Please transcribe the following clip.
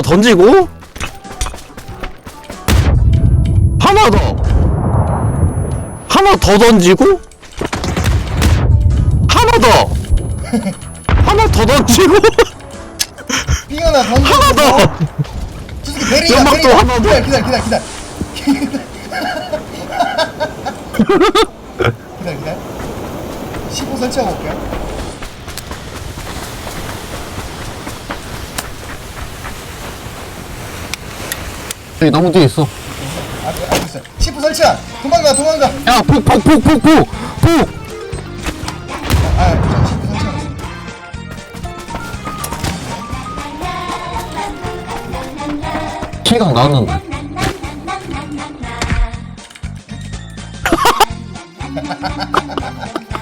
던지고 하나 더. 하나 더 던지고 하나 더. 하나 더 던지고 삥 하나 던져 하나 더. 저 새끼 베리야 연막도 베리야 하나 더. 기다려 기다려 기다려. 기다려 기다려. 기다려 15 설치하고 올게요 저기 너무 뒤에 있어. 앞에 앞에 있어. 시프 설치야. 도망가 도망가. 야, 폭, 폭, 폭, 폭, 폭, 폭! 아, 아 시프 나왔는데.